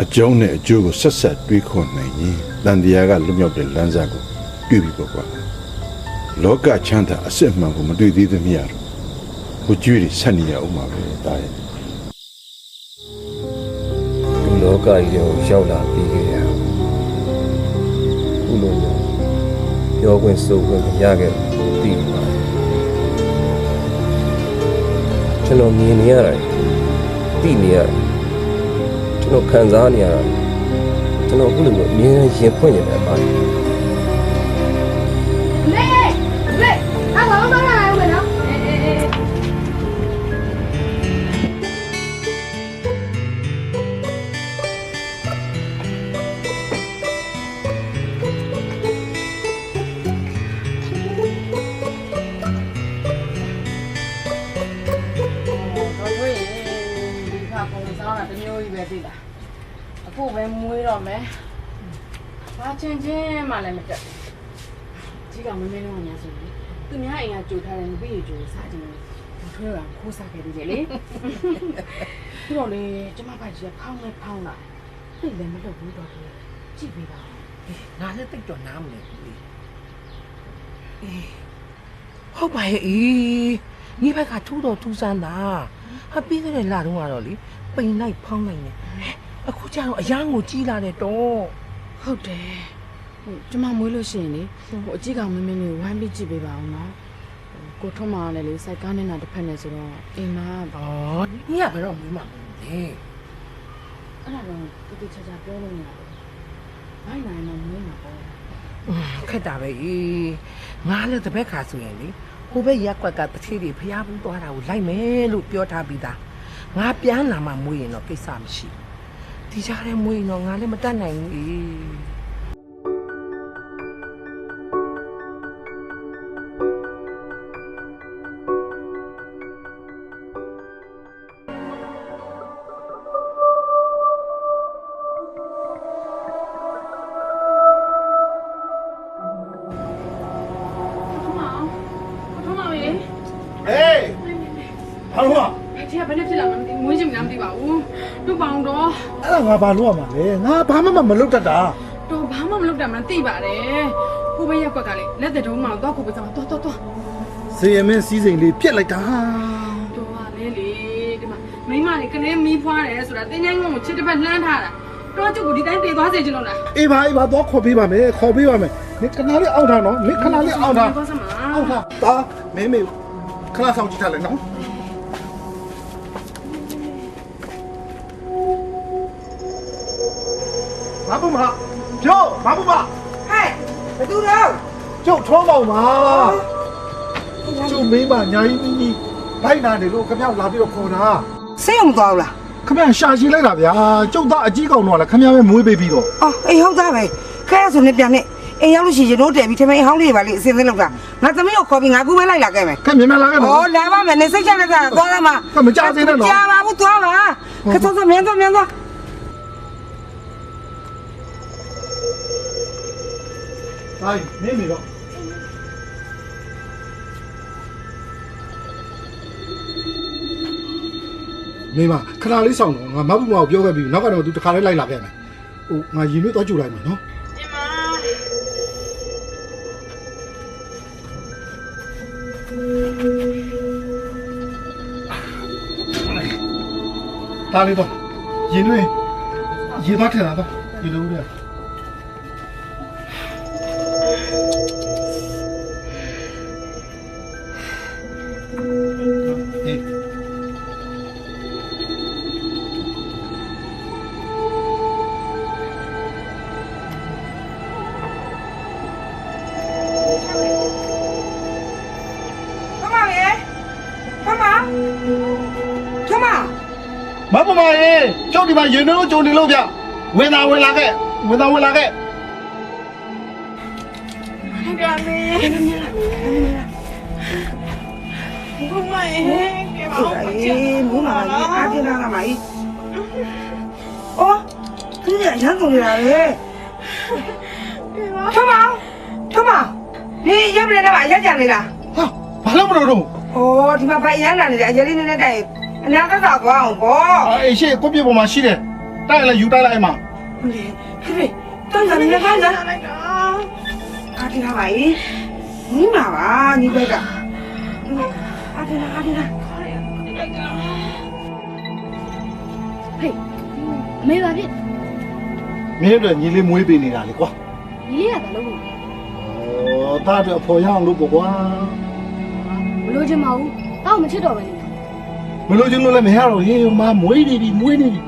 အကျုံးနဲ့အကျိုးကိုဆက်ဆက်တွေးခေါ်နိုင်ရင်တန်တရားကလွတ်မြောက်တဲ့လမ်းစာကိုတွေ့ပြီပေါ့ကွာလောကချမ်းသာအစစ်အမှန်ကိုမတွေ့သေးသမျှတော့ဟိုကျွေးတွေဆက်နေရအောင်ပါပဲတာရဲ့ဒီလောကကြီးကိုရောက်လာပြီးခဲ့ရခုလိုမျိုးပြောခွင့်ဆိုခွင့်မရခဲ့ဘူးသိပါတယ်ကျွန်တော်မြင်နေရတယ်သိနေရတယ် ကျွန်တော်ခံစားနေရတယ်ကျွန်တော်ခုလိုမျိုးအမြင်နဲ့ရင်ဖွင့်နေတယ်ပါ အခုပဲမွေးတော့မယ်ဘာချင်းချင်းမှလည်းမတက်ကြီးကမင်းမင်းလုံးညာဆိုရင်သူများအိမ်ကကြိုထားတဲ့ပြီးရကြိုစားကြည့်ဘူးထွေးရခိုးစားခဲ့သေးတယ်လေပြီးတော့လေကျမဖတ်ကြီးကဖောင်းနဲ့ဖောင်းလာသိလည်းမလုပ်ဘူးတော့တယ်ကြည့်ပေးပါဦးငါလည်းတိတ်တော့နားမလဲဘူးလေအေးဟုတ်ပါရဲ့အေးညီဘက်ကထူးတော့ထူးဆန်းတာဟာပြီးခဲ့တဲ့လတုန်းကတော့လေပိန်လိုက်ဖောင်းလိုက်နေဟဲ့ အခုကျတော့အရန်ကိုကြီးလာတယ်တော့ဟုတ်တယ်ဟိုကျမမွေးလို့ရှိရင်လေဟိုအကြီးကောင်မင်းမင်းလေးကိုဝိုင်းပြီးကြည့်ပေးပါအောင်နော်ဟိုကိုထုံးမလည်းလေစိုက်ကားနေတာတစ်ဖက်နဲ့ဆိုတော့အိမ်မှာဩညီကဘယ်တော့မွေးမှာမလဲ အဲ့ဒါတော့တူတူချာချာပြောလို့ရတယ်ဘိုင်းနိုင်တော့မွေးမှာပေါ့อืมခက်တာပဲအေးငါလည်းတစ်ဘက်ခါဆိုရင်လေဟိုဘက်ရက်ကွက်ကတချီတွေဖျားဘူးသွားတာကိုလိုက်မယ်လို့ပြောထားပြီးသားငါပြန်လာမှမွေးရင်တော့ကိစ္စမရှိဘူး ဒီကြားထဲမွေးရင်တော့ငါလည်းမတတ်နိုင်ဘူး လို့อ่ะဒီကဘယ်နဲ့ဖြစ်လာမှမသိမွေးချင်မှမသိပါဘူးတို့ပေါအောင်တော့အဲ့ဒါငါဘာလို့ရမှာလဲငါဘာမှမလုပ်တတ်တာတော့ဘာမှမလုပ်တာမှသိပါတယ်ဟိုဘက်ရက်ကွက်ကလေလက်သက်တုံးမအောင်တော့ကိုပဲစမ်းတော့တော့တော့စေရမင်းစီးစိမ်လေးပြက်လိုက်တာတော့ဟာလေလေဒီမှာမိမလေးကလေးမီးဖွားတယ်ဆိုတာတင်းချိုင်းကုန်းကိုချစ်တစ်ဖက်လှမ်းထားတာတော့ကျုပ်ကိုဒီတိုင်းတည်သွားစေချင်လို့လားအေးပါအေးပါတော့ခေါ်ပေးပါမယ်ခေါ်ပေးပါမယ်မင်းခဏလေးအောက်ထားနော်မင်းခဏလေးအောက်ထားသွားစမ်းပါအောက်ထားဒါမင်းမေခဏဆောင်ကြည့်ထားလိုက်နော် ဘာဘူးမကျိုးဘာဘူးမဟဲ့ဘယ်သူတော့ကျုပ်ထုံးပေါင်ပါကျုပ်မင်းမညာကြီးကြီးကြီးလိုက်နာနေလို့ခမောက်လာပြီးတော့ခေါ်တာစိတ်အောင်မသွားဘူးလားခမေရှာရှိလိုက်တာဗျာကျုပ်သားအကြီးကောင်တော့လည်းခမေပဲမွေးပေးပြီးတော့အော်အေးဟုတ်သားပဲခဲရဆိုနေပြန်နေအိမ်ရောက်လို့ရှိရင်တို့တယ်ပြီးထမင်းအဟောင်းလေးပါလေအစင်းစင်းလောက်တာငါသမီးကိုခေါ်ပြီးငါကူပဲလိုက်လာခဲ့မယ်ခက်မြန်မြန်လာခဲ့နော်အော်လာပါမယ်နေစိတ်ချတဲ့ကသွားသားမှာခက်မကြသေးနဲ့နော်ကြာပါဘူးသွားပါခက်စောစောမြန်သွားမြန်သွား ဟိုင်းနေနေတော့မေမခဏလေးဆောင်တော့ငါမဘူးမအောင်ပြောခဲ့ပြီးနောက်ကတော့ तू တခါလေးလိုက်လာခဲ့မယ်ဟိုငါရင်နှွေးသွားကြူလိုက်မယ်နော်ဒီမှာဒါလေးတော့ရင်နှွေးရေသွားထင်တာတော့ဒီလိုလေဟေး မပမာရေကျုပ်ဒီမှာရင်နှွေးကိုကြုံနေလို့ဗျဝင်သာဝင်လာခဲ့ဝင်သာဝင်လာခဲ့ကြမေဘုမရေကဲပါဦးအေးမူးမာကြီးအားပြလာကမကြီးအော်သူရရန်ကုန်လာလေခမခမနေရပ်ပြနေမှာရက်ကြနေလားဟာဘာလို့မလို့တော့။အော်ဒီမှာဖိုင်ရမ်းလာနေတယ်အရင်လေးနည်းနည်းတိုက် အနာကစားသွားအောင်ပေါ့အေးရှေ့ကိုပြပေါ်မှာရှိတယ်တိုက်လိုက်ယူတိုက်လိုက်မှာဟေးဟေးတန်းကနေလိုက်တာလိုက်တာအာဒီလာပါ၏ညီမပါညီဘက်ကအာဒီလာအာဒီလာဟေးအမေပါဖြစ်မင်းတို့ညီလေးမွေးပေးနေတာလေကွာညီလေးကဘာလုပ်လို့လဲဩသားတို့အဖော်ရအောင်လုပ်ပေါ့ကွာမလို့ချင်ပါဘူးတောက်မချစ်တော့ပဲနေ မလို့ချင်းလို့လည်းမရတော့ဟေးမမွေးနေပြီမွေးနေပြီ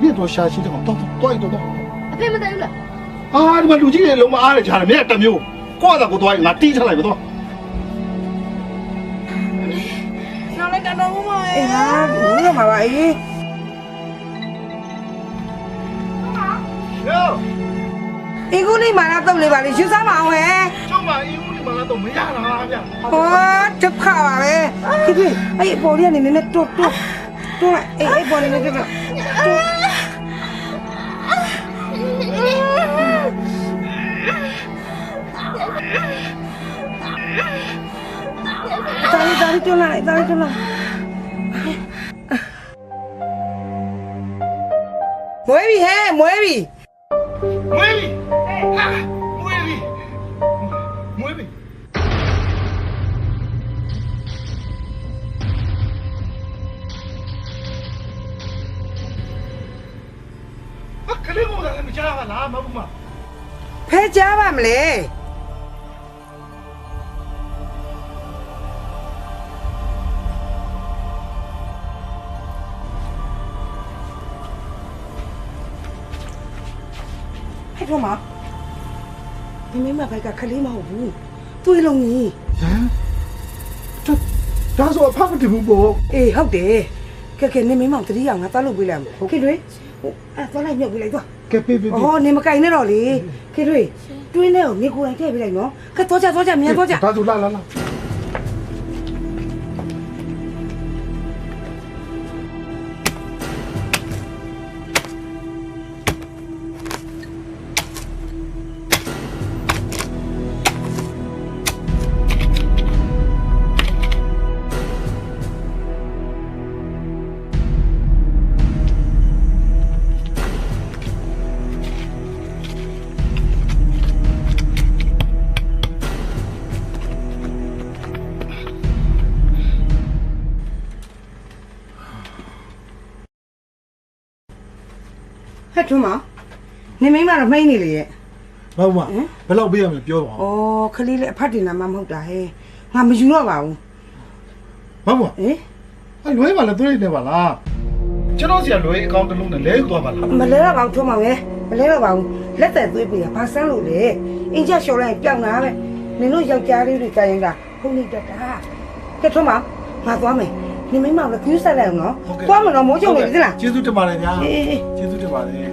ပြတော့ရှာရှိတော့တော့တော့တော့တော့အဖေမသိဘူးလားအာဒီမှာလူကြီးတွေလုံးမအားရကြတယ်မင်းကတမျိုးကိုယ့်အသာကိုသွားငါတီးထားလိုက်မတော့နောက်လိုက်တော့မမအေးဟာဘူးရမှာပါအေးဟေးအင်ကူလေးမာလာတော့လေးပါလေယူစားမအောင်ဟဲ့ကျောင်းမှာအီဦးဒီမှာ တော့မရတာဗျာဟောဒုက္ခပါပဲဒီဒီအဲ့အပေါ်လေးကနေနည်းနည်းတွတ်တွတ်တွတ်လိုက်အေးအေးပေါ်လေးနဲ့တွတ်တွတ်တာလီတာလီတွတ်လိုက်တာလီတွတ်လိုက်မွေးပြီဟဲ့မွေးပြီ ခလေးကိုလည်းမကြားပါလားမဟုတ်မဖဲကြပါမလဲဟဲ့တော့မဒီမိမဘက်ကခလေးမဟုတ်ဘူးသွေးလုံးကြီးဟမ်ဒါဆိုအဖမတူဘူးပေါ့အေးဟုတ်တယ် ကဲကဲနေမိမောင်တတိယငါသွားလုပ်ပေးလိုက်မယ်ခေတွေဟိုအဲသွားလိုက်မြုပ်ပေးလိုက်သွားကဲပေးပေးပေးအော်နေမကင်နဲ့တော့လေခေတွေတွင်းထဲကိုနေကိုယ်တိုင်ထည့်ပေးလိုက်နော်ကဲသွားကြသွားကြမြန်သွားကြဒါဆိုလာလာလာ ဟဲ့ထွန်းမနေမိမတော့မှိတ်နေလေရဲ့ မဟုတ်မဘယ်လောက်ပေးရမလဲပြောပါဦးအော်ခလေးလည်းအဖတ်တင်လာမှမဟုတ်တာဟဲ့ငါမယူတော့ပါဘူးမဟုတ်ဟင်အဲလွဲပါလားသွေးနေပါလားကျွန်တော်စီကလွဲအကောင့်တစ်လုံးနဲ့လဲသွားပါလားမလဲတော့ပါဘူးထွန်းမပဲမလဲတော့ပါဘူးလက်သက်သွေးပေးတာဘာဆန်းလို့လဲအင်ကြလျှော်လိုက်ပြောင်းတာပဲနင်တို့ယောက်ျားလေးတွေကရင်ကဟုတ်နေတတ်တာကဲထွန်းမငါသွားမယ် နေမိမလည်းကျူးဆက်လိုက်အောင်နော်သွားမလို့မိုးချုံနေပြီလားကျေးဇူးတင်ပါတယ်ညာအေးအေးကျေးဇူးတင်ပါတယ်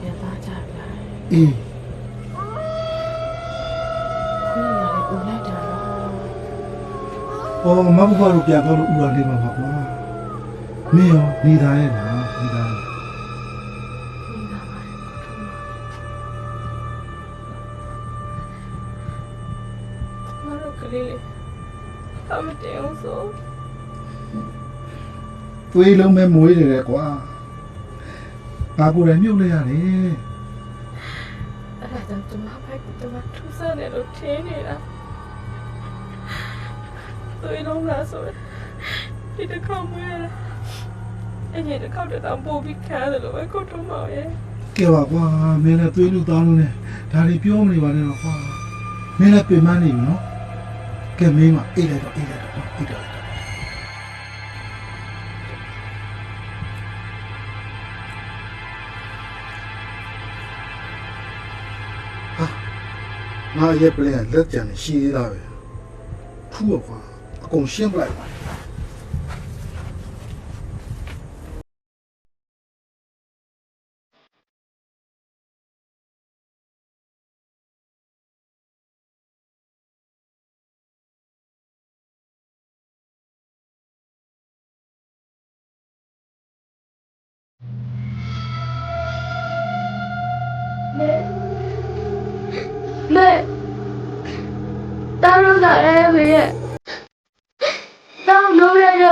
ပြန်သားကြပြီလား အေး ခုနကလည်းဦးလိုက်တာတော့ ဟောမဘဘတို့ပြန်တော့လို့ဥတော်လေးမှာပါကွာမင်းရောနေသားရဲ့လားနေသားရဲ့ငါတို့ကလေးလေးအမတင်အောင်ဆိုသွေးလုံးပဲမွေးနေတယ်ကွာငါကိုယ်တိုင်မြုပ်လိုက်ရတယ်အဲ့ဒါကြောင့်ကျွန်မဖိုက်ကကျွန်မထူးဆန်းတယ်လို့ထင်နေတာ သွေးလုံးလားဆိုရင်ဒီတစ်ခေါက်မွေးရတာအဲ့ဒီတစ်ခေါက်တော့ပို့ပြီးခါတယ်လို့ပဲကိုထုံးမောင်ရဲ့ကဲပါကွာမင်းလည်းသွေးလူသားလုံးနဲ့ဒါတွေပြောမနေပါနဲ့တော့ကွာမင်းလည်းပြင်မနေပြီနော်ကဲမင်းမအေးလိုက်တော့အေးလိုက်တော့အေးတော့ဟာငါရဲ့ပလန်လက်ကြံရှိသေးတာပဲထူးတော့ကွာ Cùng xem lại.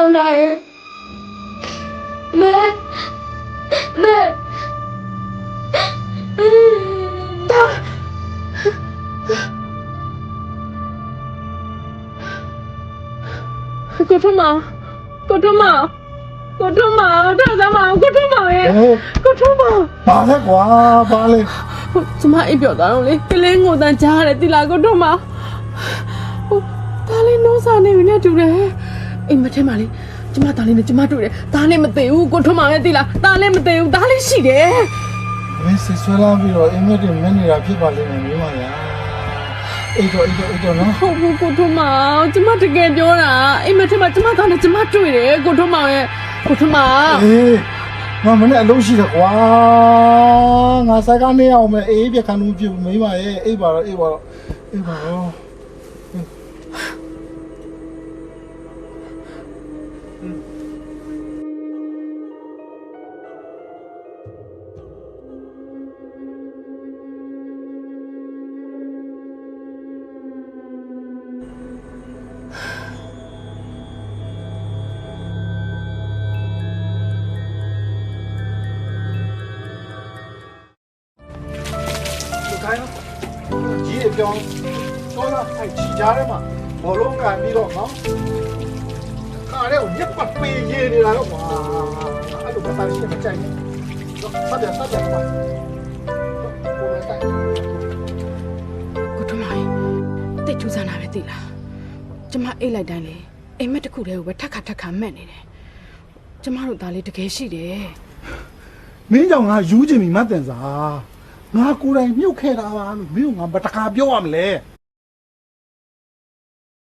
လို့ရရောက်လာရဲ့မဲမဲတောင်းကိုထမကိုထမကိုထမထားသမားကိုထမရဲ့ကိုထမဘာလဲကွာဘာလဲဟိုကျမအိပ်ပျော်သွားတော့လေကလေးငိုတန်ကြားရတယ်တိလာကိုထမဟိုဒါလေးနှိုးစားနေပြီနဲ့တူတယ် အိမ်မထဲမှာလေကျမသားလေးနဲ့ကျမတူတယ်ဒါလေးမသေးဘူးကိုထမရဲ့တိလာဒါလေးမသေးဘူးဒါလေးရှိတယ်မင်းစစ်ဆွဲလာပြီးတော့အင်မက်တွေမင်းနေတာဖြစ်ပါလိမ့်မယ်မိမရာအိတ်တော့အိတ်တော့အိတ်တော့နော်ဟုတ်ဘူးကိုထုမောင်ကျမတကယ်ပြောတာအိမ်မထဲမှာကျမသားနဲ့ကျမတွေ့တယ်ကိုထုမောင်ရဲ့ကိုထုမောင်အေးငါမနဲ့အလုံးရှိတယ်ကွာငါစိုက်ကနေအောင်မယ်အေးပြခံလို့ပြမိမရဲ့အိတ်ပါတော့အိတ်ပါတော့အိတ်ပါတော့ ကြီးအပြောင်းတော့လာအဲ့ချီကြရဲမှာဘောလုံးကန်ပြီးတော့နော်ခါရဲကိုညက်ပတ်ပေးရနေတာတော့ကွာအဲ့လိုမသားရှိမကြိုက်ဘူးတော့ဆက်တယ်ဆက်တယ်ကွာကိုယ်တိုင်ကိုထုမောင်တိတ်ထူးဆန်းတာပဲသိလားကျမအိတ်လိုက်တိုင်းလေအိမ်မက်တစ်ခုတည်းကိုပဲထက်ခါထက်ခါမှက်နေတယ်ကျမတို့သားလေးတကယ်ရှိတယ်မင်းကြောင့်ငါယူချင်ပြီမတ်တန်စာ ငါကိုယ်တိုင်မြုပ်ခဲ့တာပါလို့မင်းကငါဘယ်တခါပြောရမလဲ